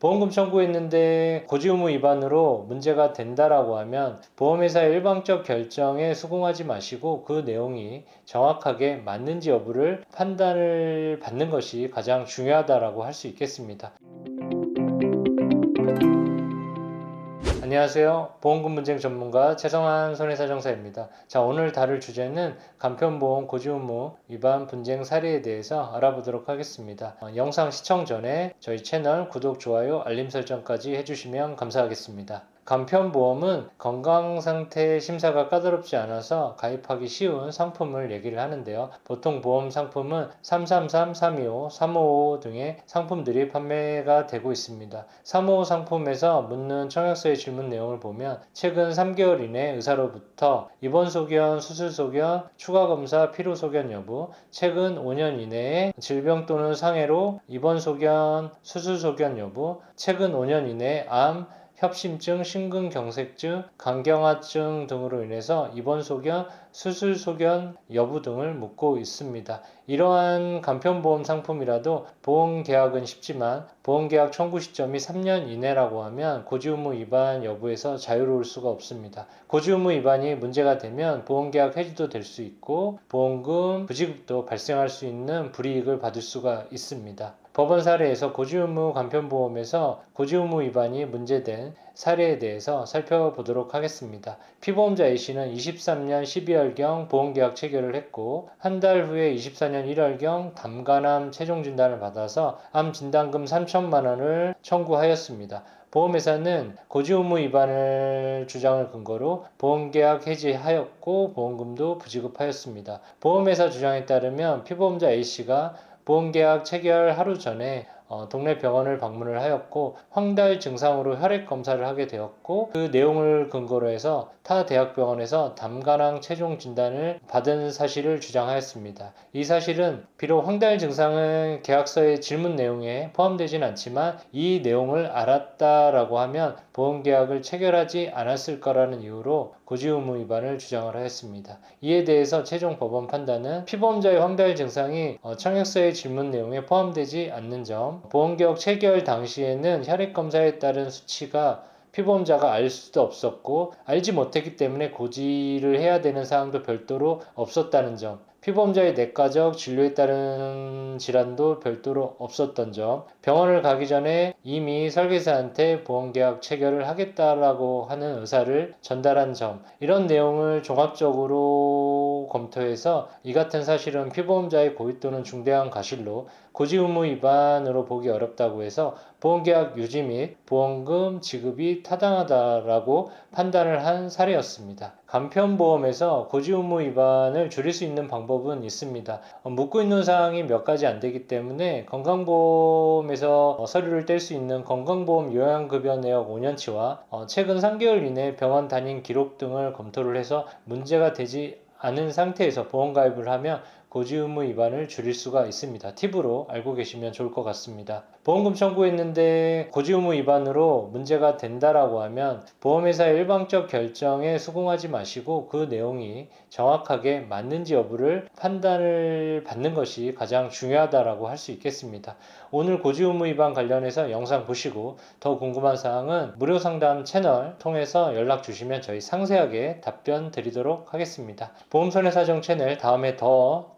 보험금 청구했는데 고지 의무 위반으로 문제가 된다라고 하면 보험회사의 일방적 결정에 수긍하지 마시고 그 내용이 정확하게 맞는지 여부를 판단을 받는 것이 가장 중요하다라고 할 수 있겠습니다. 안녕하세요. 보험금 분쟁 전문가 최성환 손해사정사입니다. 자, 오늘 다룰 주제는 간편보험 고지의무 위반 분쟁 사례에 대해서 알아보도록 하겠습니다. 어, 영상 시청 전에 저희 채널 구독, 좋아요, 알림 설정까지 해주시면 감사하겠습니다. 간편보험은 건강 상태 심사가 까다롭지 않아서 가입하기 쉬운 상품을 얘기를 하는데요. 보통 보험 상품은 333, 325, 355 등의 상품들이 판매가 되고 있습니다. 355 상품에서 묻는 청약서의 질문 내용을 보면 최근 3개월 이내 의사로부터 입원 소견, 수술 소견, 추가 검사 필요 소견 여부, 최근 5년 이내에 질병 또는 상해로 입원 소견, 수술 소견 여부, 최근 5년 이내에 암, 협심증, 심근경색증, 간경화증 등으로 인해서 입원 소견, 수술 소견 여부 등을 묻고 있습니다. 이러한 간편보험 상품이라도 보험 계약은 쉽지만 보험 계약 청구 시점이 3년 이내라고 하면 고지 의무 위반 여부에서 자유로울 수가 없습니다. 고지 의무 위반이 문제가 되면 보험 계약 해지도 될 수 있고 보험금 부지급도 발생할 수 있는 불이익을 받을 수가 있습니다. 법원 사례에서 고지의무 간편보험에서 고지의무 위반이 문제된 사례에 대해서 살펴보도록 하겠습니다. 피보험자 A씨는 23년 12월경 보험계약 체결을 했고 한 달 후에 24년 1월경 담간암 최종 진단을 받아서 암 진단금 3천만 원을 청구하였습니다. 보험회사는 고지 의무 위반을 주장을 근거로 보험계약 해지하였고 보험금도 부지급하였습니다. 보험회사 주장에 따르면 피보험자 A씨가 보험계약 체결 하루 전에 어, 동네 병원을 방문을 하였고 황달 증상으로 혈액 검사를 하게 되었고 그 내용을 근거로 해서 타 대학병원에서 담간암 최종 진단을 받은 사실을 주장하였습니다. 이 사실은 비록 황달 증상은 계약서의 질문 내용에 포함되진 않지만 이 내용을 알았다라고 하면 보험계약을 체결하지 않았을 거라는 이유로 고지의무 위반을 주장을 하였습니다. 이에 대해서 최종 법원 판단은 피보험자의 황달 증상이 어, 청약서의 질문 내용에 포함되지 않는 점, 보험계약 체결 당시에는 혈액 검사에 따른 수치가 피보험자가 알 수도 없었고 알지 못했기 때문에 고지를 해야 되는 사항도 별도로 없었다는 점, 피보험자의 내과적 진료에 따른 질환도 별도로 없었던 점, 병원을 가기 전에 이미 설계사한테 보험계약 체결을 하겠다라고 하는 의사를 전달한 점, 이런 내용을 종합적으로 검토해서 이 같은 사실은 피보험자의 고의 또는 중대한 과실로 고지의무 위반으로 보기 어렵다고 해서 보험계약 유지 및 보험금 지급이 타당하다라고 판단을 한 사례였습니다. 간편보험에서 고지의무 위반을 줄일 수 있는 방법은 있습니다. 어, 묻고 있는 사항이 몇 가지 안 되기 때문에 건강보험에서 어, 서류를 뗄 수 있는 건강보험 요양급여 내역 5년치와 어, 최근 3개월 이내 병원 다닌 기록 등을 검토를 해서 문제가 되지 않은 상태에서 보험 가입을 하면 고지 의무 위반을 줄일 수가 있습니다. 팁으로 알고 계시면 좋을 것 같습니다. 보험금 청구했는데 고지 의무 위반으로 문제가 된다라고 하면 보험회사의 일방적 결정에 수긍하지 마시고 그 내용이 정확하게 맞는지 여부를 판단을 받는 것이 가장 중요하다라고 할 수 있겠습니다. 오늘 고지 의무 위반 관련해서 영상 보시고 더 궁금한 사항은 무료 상담 채널 통해서 연락 주시면 저희 상세하게 답변 드리도록 하겠습니다. 보험손해사정 채널 다음에 더